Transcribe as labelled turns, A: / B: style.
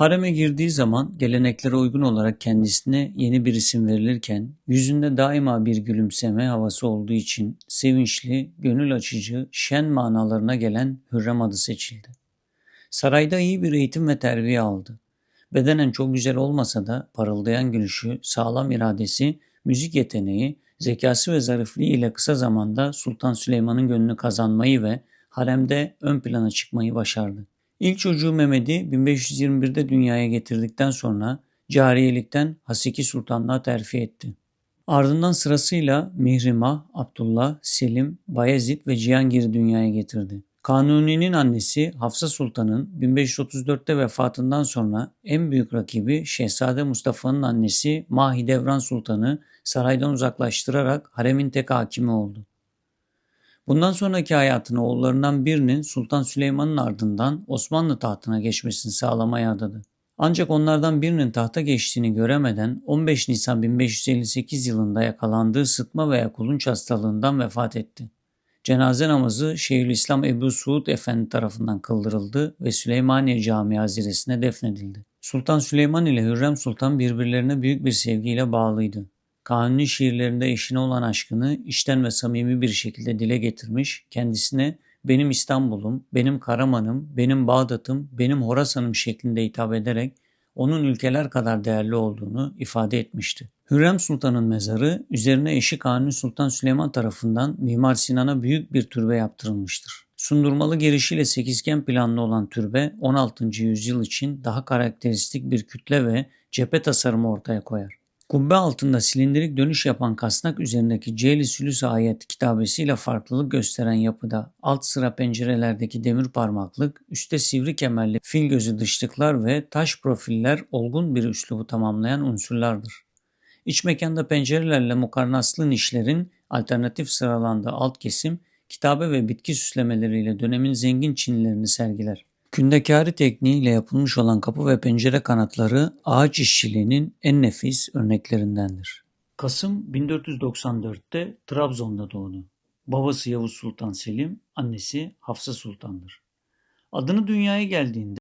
A: Hareme girdiği zaman geleneklere uygun olarak kendisine yeni bir isim verilirken yüzünde daima bir gülümseme havası olduğu için sevinçli, gönül açıcı, şen manalarına gelen Hürrem adı seçildi. Sarayda iyi bir eğitim ve terbiye aldı. Bedenen çok güzel olmasa da parıldayan gülüşü, sağlam iradesi, müzik yeteneği, zekası ve zarifliği ile kısa zamanda Sultan Süleyman'ın gönlünü kazanmayı ve haremde ön plana çıkmayı başardı. İlk çocuğu Mehmet'i 1521'de dünyaya getirdikten sonra cariyelikten Haseki Sultanlığa terfi etti. Ardından sırasıyla Mihrimah, Abdullah, Selim, Bayezid ve Cihangir'i dünyaya getirdi. Kanuni'nin annesi Hafsa Sultan'ın 1534'te vefatından sonra en büyük rakibi Şehzade Mustafa'nın annesi Mahidevran Sultan'ı saraydan uzaklaştırarak haremin tek hakimi oldu. Bundan sonraki hayatını oğullarından birinin Sultan Süleyman'ın ardından Osmanlı tahtına geçmesini sağlamaya adadı. Ancak onlardan birinin tahta geçtiğini göremeden 15 Nisan 1558 yılında yakalandığı sıtma veya kulunç hastalığından vefat etti. Cenaze namazı Şeyhülislam Ebu Suud Efendi tarafından kıldırıldı ve Süleymaniye Camii Haziresi'ne defnedildi. Sultan Süleyman ile Hürrem Sultan birbirlerine büyük bir sevgiyle bağlıydı. Kanuni şiirlerinde eşine olan aşkını içten ve samimi bir şekilde dile getirmiş, kendisine benim İstanbul'um, benim Karaman'ım, benim Bağdat'ım, benim Horasan'ım şeklinde hitap ederek onun ülkeler kadar değerli olduğunu ifade etmişti. Hürrem Sultan'ın mezarı üzerine eşi Kanuni Sultan Süleyman tarafından Mimar Sinan'a büyük bir türbe yaptırılmıştır. Sundurmalı girişiyle sekizgen planlı olan türbe 16. yüzyıl için daha karakteristik bir kütle ve cephe tasarımı ortaya koyar. Kubbe altında silindirik dönüş yapan kasnak üzerindeki Ceyli Sülüs ayet kitabesiyle farklılık gösteren yapıda alt sıra pencerelerdeki demir parmaklık, üstte sivri kemerli fil gözü dışlıklar ve taş profiller olgun bir üslubu tamamlayan unsurlardır. İç mekanda pencerelerle mukarnaslı nişlerin alternatif sıralandığı alt kesim, kitabe ve bitki süslemeleriyle dönemin zengin Çinlilerini sergiler. Kündekari tekniğiyle yapılmış olan kapı ve pencere kanatları ağaç işçiliğinin en nefis örneklerindendir. Kasım 1494'te Trabzon'da doğdu. Babası Yavuz Sultan Selim, annesi Hafsa Sultan'dır. Adını dünyaya geldiğinde